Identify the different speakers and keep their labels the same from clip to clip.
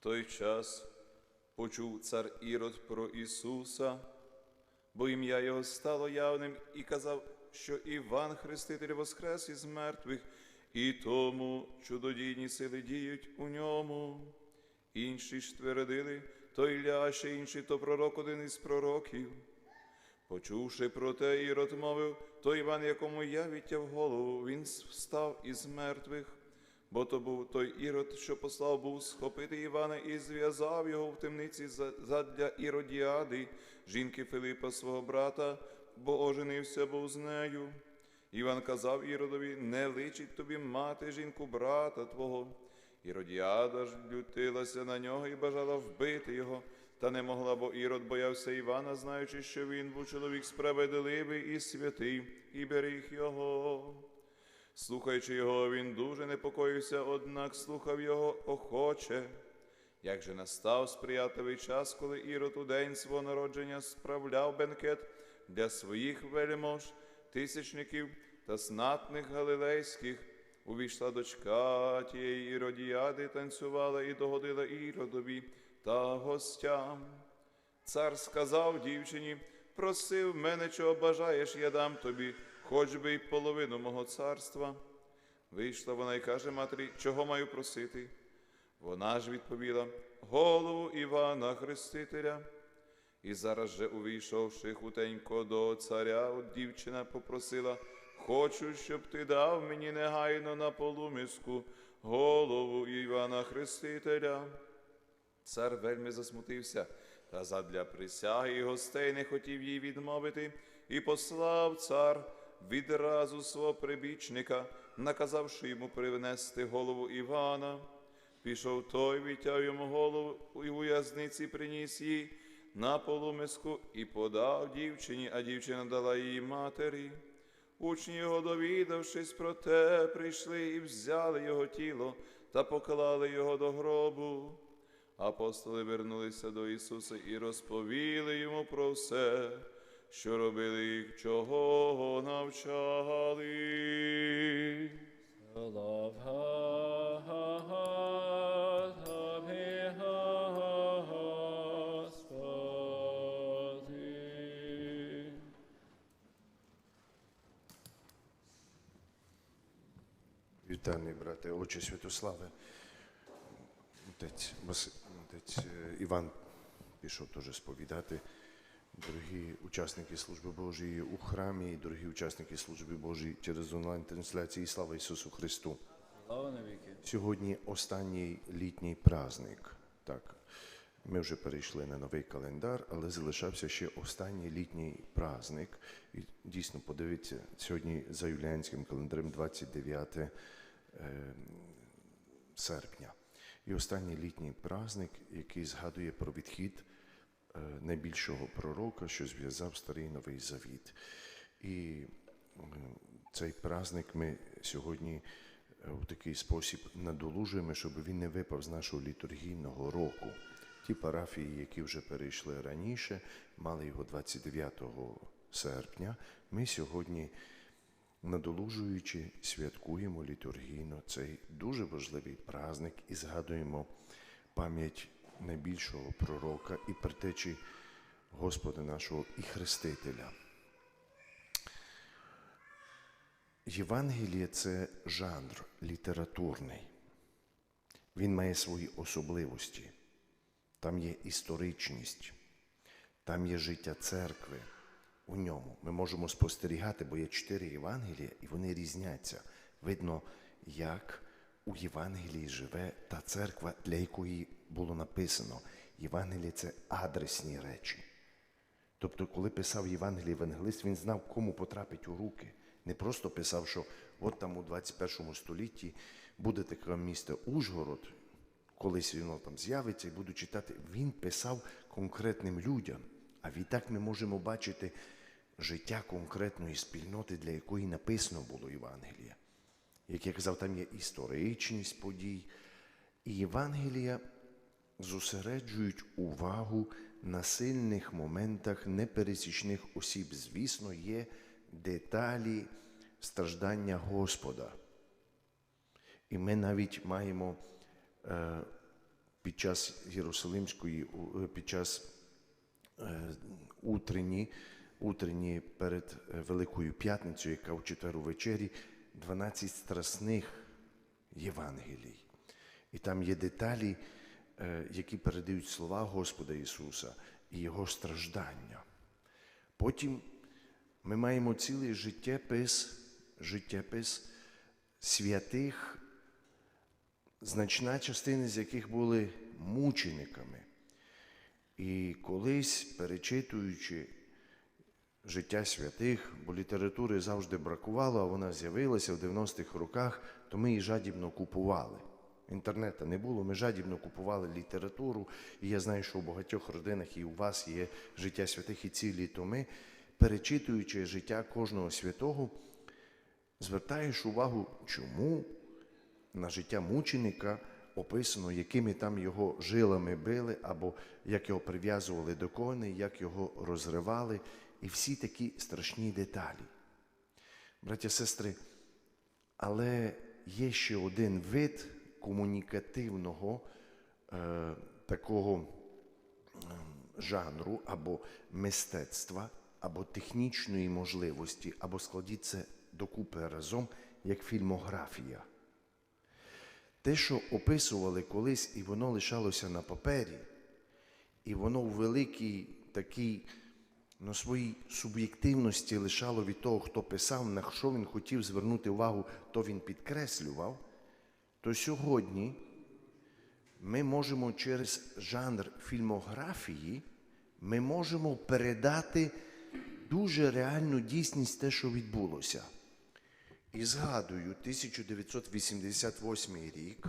Speaker 1: Той час почув цар Ірод про Ісуса, бо ім'я Його стало явним і казав, що Іван Хреститель воскрес із мертвих, і тому чудодійні сили діють у ньому. Інші ж твердили, то Ілля, ще то пророк один із пророків. Почувши про те, Ірод мовив, то Іван, якому я відтяв голову, він встав із мертвих, бо то був той Ірод, що послав був схопити Івана і зв'язав його в темниці задля Іродіади, жінки Филипа свого брата, бо оженився був з нею. Іван казав Іродові, не личить тобі мати жінку брата твого. Іродіада ж лютилася на нього і бажала вбити його, та не могла, бо Ірод боявся Івана, знаючи, що він був чоловік справедливий і святий, і беріг його. Слухаючи його, він дуже непокоївся, однак слухав його охоче. Як же настав сприятливий час, коли Ірод у день свого народження справляв бенкет для своїх вельмож, тисячників та знатних галилейських, увійшла дочка тієї Іродіади, танцювала і догодила Іродові та гостям. Цар сказав дівчині, просив мене, чого бажаєш, я дам тобі, хоч би й половину мого царства. Вийшла вона і каже матері, чого маю просити? Вона ж відповіла, голову Івана Хрестителя. І зараз же, увійшовши хутенько до царя, от дівчина попросила, хочу, щоб ти дав мені негайно на полумиску голову Івана Хрестителя. Цар вельми засмутився, та задля присяги гостей не хотів їй відмовити, і послав цар відразу свого прибічника, наказавши йому привнести голову Івана. Пішов той, відтяв йому голову і у в'язниці приніс їй на полумиску і подав дівчині, а дівчина дала її матері. Учні його, довідавшись про те, прийшли і взяли його тіло та поклали його до гробу. Апостоли вернулися до Ісуса і розповіли йому про все, що робили їх, чого навчали.
Speaker 2: Вітальний брате, Отче Святославе. Отець, Вас- отець е, Іван пішов теж сповідати. Дорогі учасники служби Божої у храмі, і дорогі учасники служби Божої через онлайн-трансляції. Слава Ісусу Христу!
Speaker 3: Слава навіки.
Speaker 2: Сьогодні останній літній праздник. Так, ми вже перейшли на новий календар, але залишався ще останній літній праздник. І дійсно подивіться, сьогодні за юліанським календарем 29 е, серпня. І останній літній праздник, який згадує про відхід найбільшого пророка, що зв'язав старий новий завіт. І е, цей праздник ми сьогодні е, в такий спосіб надолужуємо, щоб він не випав з нашого літургійного року. Ті парафії, які вже перейшли раніше, мали його 29 серпня. Ми сьогодні, надолужуючи, святкуємо літургійно цей дуже важливий праздник і згадуємо пам'ять найбільшого пророка і притечі Господа нашого і Хрестителя. Євангеліє це жанр літературний. Він має свої особливості. Там є історичність, там є життя церкви у ньому. Ми можемо спостерігати, бо є чотири Євангелія, і вони різняться. Видно, як у Євангелії живе та церква, для якої було написано. Євангеліє це адресні речі. Тобто, коли писав Євангелій Евангелист, він знав, кому потрапить у руки. Не просто писав, що от там у 21 столітті буде таке місто Ужгород, колись воно там з'явиться і буду читати. Він писав конкретним людям. А відтак ми можемо бачити життя конкретної спільноти, для якої написано було Євангелія. Як я казав, там є історичність подій. І Євангелія зосереджують увагу на сильних моментах непересічних осіб. Звісно, є деталі страждання Господа. І ми навіть маємо е, під час Єрусалимської, е, під час е, утренні, утренні перед Великою П'ятницею, яка у четверу вечері, 12 страсних Євангелій. І там є деталі, які передають слова Господа Ісуса і Його страждання. Потім ми маємо цілий життєпис, життєпис святих, значна частина з яких були мучениками. І колись, перечитуючи життя святих, бо літератури завжди бракувало, а вона з'явилася в 90-х роках, то ми її жадібно купували. Інтернету не було, ми жадібно купували літературу, і я знаю, що у багатьох родинах і у вас є життя святих і цілі томи. Перечитуючи життя кожного святого, звертаєш увагу, чому на життя мученика описано, якими там його жилами били, або як його прив'язували до коней, як його розривали, і всі такі страшні деталі. Браття, сестри, але є ще один вид комунікативного е, такого жанру або мистецтва, або технічної можливості, або складіть це докупи разом, як фільмографія. Те, що описували колись, і воно лишалося на папері, і воно у великій такій ну, своїй суб'єктивності лишало від того, хто писав, на що він хотів звернути увагу, то він підкреслював, то сьогодні ми можемо через жанр фільмографії ми можемо передати дуже реальну дійсність те, що відбулося. І згадую 1988 рік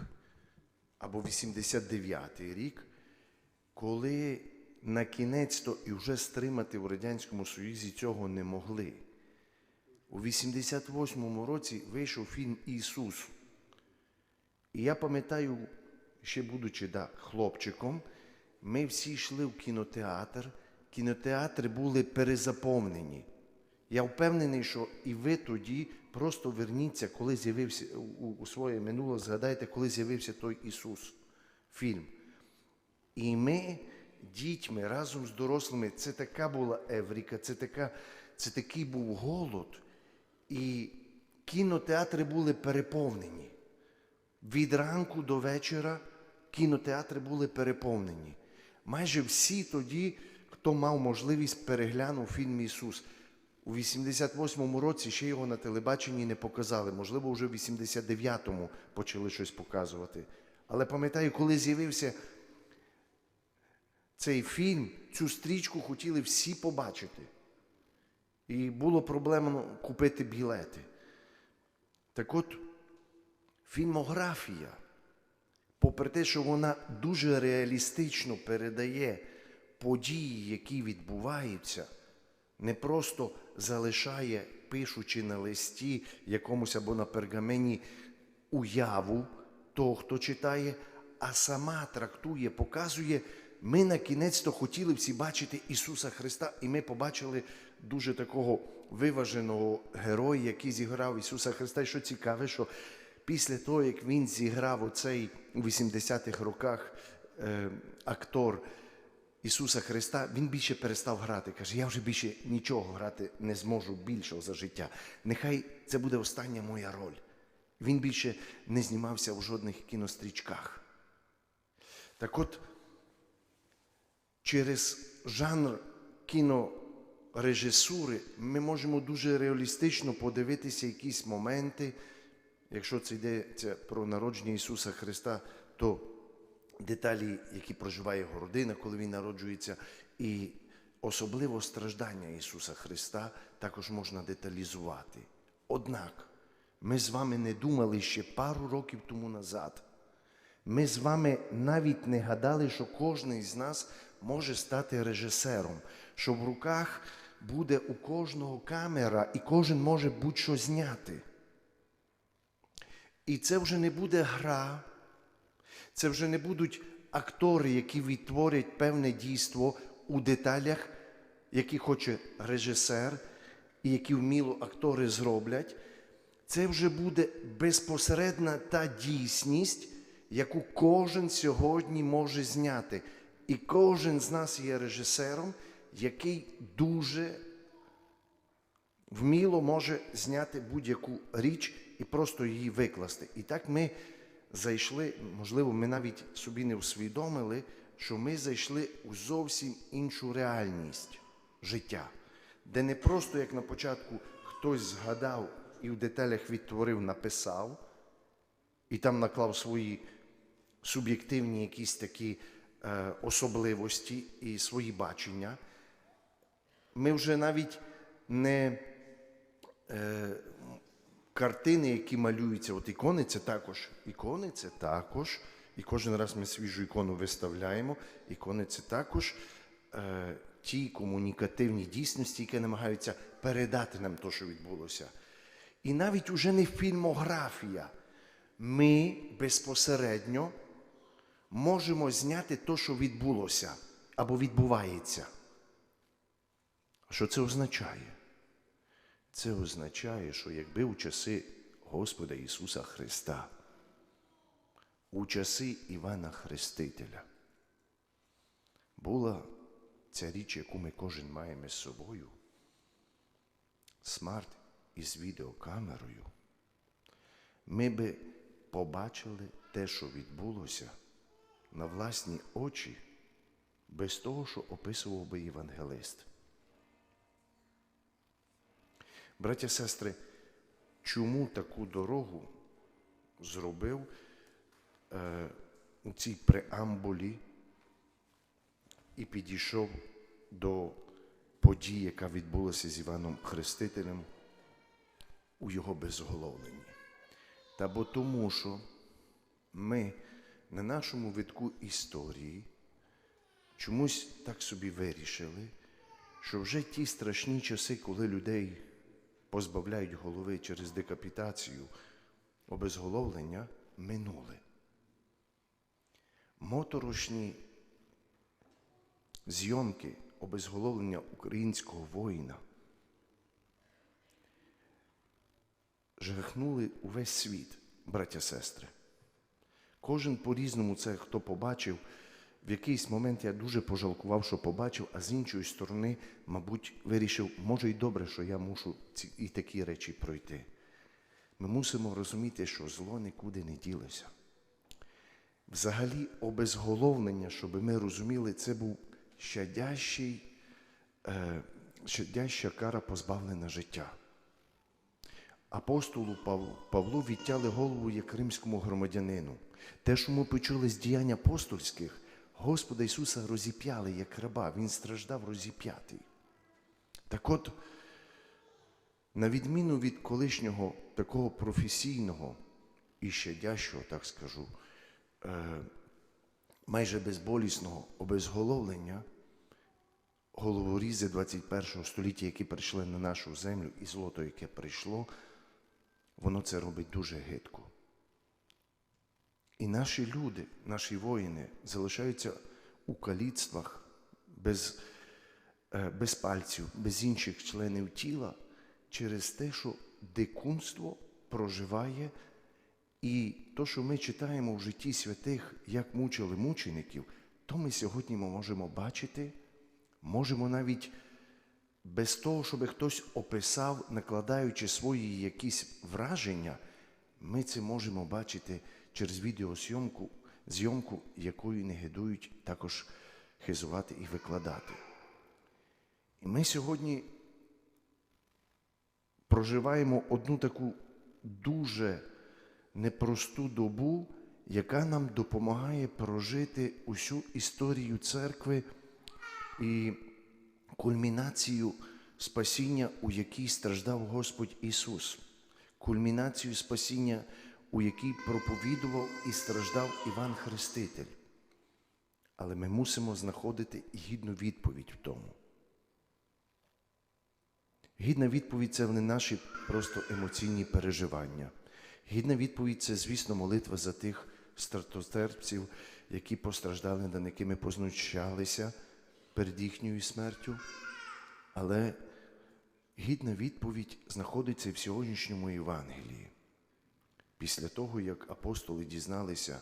Speaker 2: або 89 рік, коли на кінець то і вже стримати в Радянському Союзі цього не могли. У 88-му році вийшов фільм Ісус. І я пам'ятаю, ще будучи да, хлопчиком, ми всі йшли в кінотеатр. Кінотеатри були перезаповнені. Я впевнений, що і ви тоді просто верніться, коли з'явився у, у своє минуле, згадайте, коли з'явився той Ісус, фільм. І ми, дітьми, разом з дорослими, це така була Евріка, це, така, це такий був голод. І кінотеатри були переповнені. Від ранку до вечора кінотеатри були переповнені. Майже всі тоді, хто мав можливість, переглянув фільм Ісус. У 88-му році ще його на телебаченні не показали. Можливо, вже в 89-му почали щось показувати. Але пам'ятаю, коли з'явився цей фільм, цю стрічку хотіли всі побачити. І було проблемно купити білети. Так от, фільмографія, попри те, що вона дуже реалістично передає події, які відбуваються, не просто залишає, пишучи на листі якомусь або на пергамені уяву того, хто читає, а сама трактує, показує. Ми на кінець-то хотіли всі бачити Ісуса Христа, і ми побачили дуже такого виваженого героя, який зіграв Ісуса Христа. І що цікаве, що після того, як він зіграв оцей у 80-х роках е, актор Ісуса Христа, він більше перестав грати. Каже, я вже більше нічого грати не зможу більшого за життя. Нехай це буде остання моя роль. Він більше не знімався в жодних кінострічках. Так от, через жанр кінорежисури ми можемо дуже реалістично подивитися якісь моменти. Якщо це йдеться про народження Ісуса Христа, то деталі, які проживає його родина, коли він народжується, і особливо страждання Ісуса Христа також можна деталізувати. Однак ми з вами не думали ще пару років тому назад. Ми з вами навіть не гадали, що кожен з нас може стати режисером, що в руках буде у кожного камера, і кожен може будь-що зняти. І це вже не буде гра, це вже не будуть актори, які відтворять певне дійство у деталях, які хоче режисер, і які вміло актори зроблять. Це вже буде безпосередна та дійсність, яку кожен сьогодні може зняти. І кожен з нас є режисером, який дуже вміло може зняти будь-яку річ і просто її викласти. І так ми зайшли, можливо, ми навіть собі не усвідомили, що ми зайшли у зовсім іншу реальність життя, де не просто як на початку хтось згадав і в деталях відтворив, написав, і там наклав свої суб'єктивні якісь такі е, особливості і свої бачення. Ми вже навіть не е, картини, які малюються, от ікони це також, ікони це також, і кожен раз ми свіжу ікону виставляємо. Ікони це також е, ті комунікативні дійсності, які намагаються передати нам те, що відбулося. І навіть уже не фільмографія. Ми безпосередньо можемо зняти те, що відбулося або відбувається. Що це означає? Це означає, що якби у часи Господа Ісуса Христа, у часи Івана Хрестителя, була ця річ, яку ми кожен маємо з собою, смарт із відеокамерою, ми би побачили те, що відбулося на власні очі, без того, що описував би євангелист. Браття сестри, чому таку дорогу зробив е, у цій преамбулі і підійшов до події, яка відбулася з Іваном Хрестителем у його безголовленні? Та бо тому, що ми на нашому витку історії чомусь так собі вирішили, що вже ті страшні часи, коли людей позбавляють голови через декапітацію, обезголовлення, минули. Моторошні зйомки обезголовлення українського воїна жахнули увесь світ, браття сестри. Кожен по-різному це хто побачив. В якийсь момент я дуже пожалкував, що побачив, а з іншої сторони, мабуть, вирішив, може й добре, що я мушу ці, і такі речі пройти. Ми мусимо розуміти, що зло нікуди не ділося. Взагалі, обезголовлення, щоб ми розуміли, це був щадящий, е, щадяща кара позбавлена життя. Апостолу Павлу відтяли голову як римському громадянину. Те, що ми почули з діянь апостольських, Господа Ісуса розіп'яли як раба, Він страждав розіп'ятий. Так от, на відміну від колишнього такого професійного і щадящого, так скажу, е, майже безболісного обезголовлення, головорізи 21 століття, які прийшли на нашу землю, і злото, яке прийшло, воно це робить дуже гидко. І наші люди, наші воїни залишаються у каліцтвах без, е, без пальців, без інших членів тіла через те, що дикунство проживає, і то, що ми читаємо в житті святих, як мучили мучеників, то ми сьогодні можемо бачити, можемо навіть без того, щоб хтось описав, накладаючи свої якісь враження, ми це можемо бачити через відеозйомку, зйомку, якою не гидують також хизувати і викладати. І ми сьогодні проживаємо одну таку дуже непросту добу, яка нам допомагає прожити усю історію церкви і кульмінацію спасіння, у якій страждав Господь Ісус, кульмінацію спасіння, у якій проповідував і страждав Іван Хреститель. Але ми мусимо знаходити гідну відповідь в тому. Гідна відповідь це не наші просто емоційні переживання. Гідна відповідь це, звісно, молитва за тих стратостерпців, які постраждали, над якими познущалися перед їхньою смертю. Але гідна відповідь знаходиться і в сьогоднішньому Євангелії. Після того, як апостоли дізналися,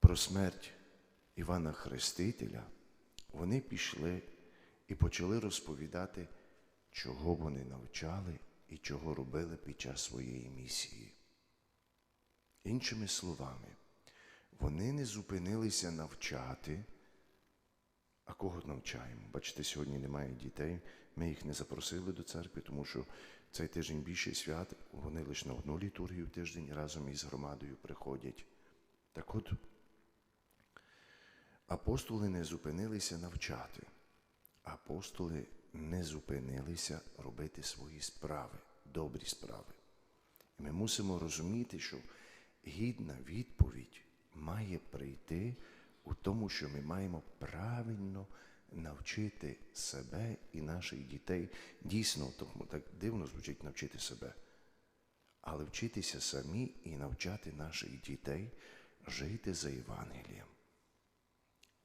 Speaker 2: про смерть Івана Хрестителя, вони пішли і почали розповідати, чого вони навчали і чого робили під час своєї місії. Іншими словами, вони не зупинилися навчати. А кого навчаємо? Бачите, сьогодні немає дітей. Ми їх не запросили до церкви, тому що цей тиждень більше свят, вони лише на одну літургію в тиждень разом із громадою приходять. Так от, апостоли не зупинилися навчати. Апостоли не зупинилися робити свої справи, добрі справи. І ми мусимо розуміти, що гідна відповідь має прийти у тому, що ми маємо правильно навчити себе і наших дітей. Дійсно, тому так дивно звучить навчити себе, але вчитися самі і навчати наших дітей жити за Євангелієм.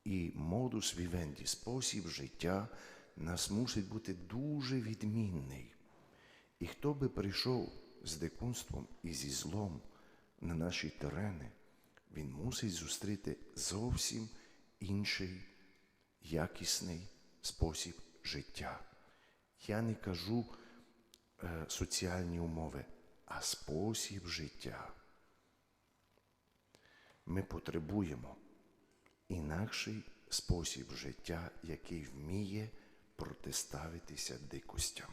Speaker 2: І модус вівенді, спосіб життя нас мусить бути дуже відмінний. І хто би прийшов з дикунством і зі злом на наші терени, він мусить зустріти зовсім інший якісний спосіб життя. Я не кажу е, соціальні умови, а спосіб життя. Ми потребуємо інакший спосіб життя, який вміє протиставитися дикостям.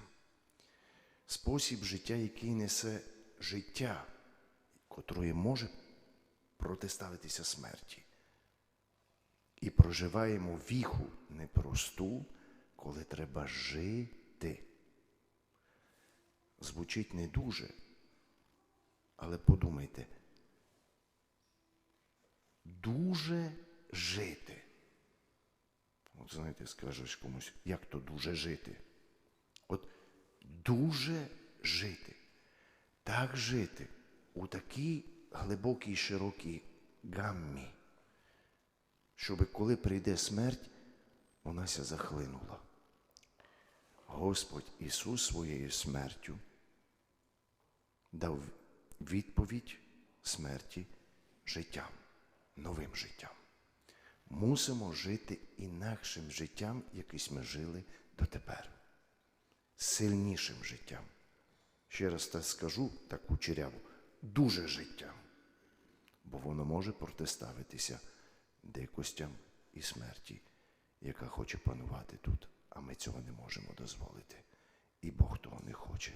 Speaker 2: Спосіб життя, який несе життя, котрої може протиставитися смерті. І проживаємо віху непросту, коли треба жити. Звучить не дуже, але подумайте, дуже жити. От знаєте, скажеш комусь, як то дуже жити? От дуже жити. Так жити у такій глибокій широкій гаммі, щоб коли прийде смерть, вона ся захлинула. Господь Ісус своєю смертю дав відповідь смерті життям, новим життям. Мусимо жити інакшим життям, яким ми жили дотепер, сильнішим життям. Ще раз так скажу таку черяву, дуже життям, бо воно може протиставитися дикостям і смерті, яка хоче панувати тут, а ми цього не можемо дозволити. І Бог того не хоче.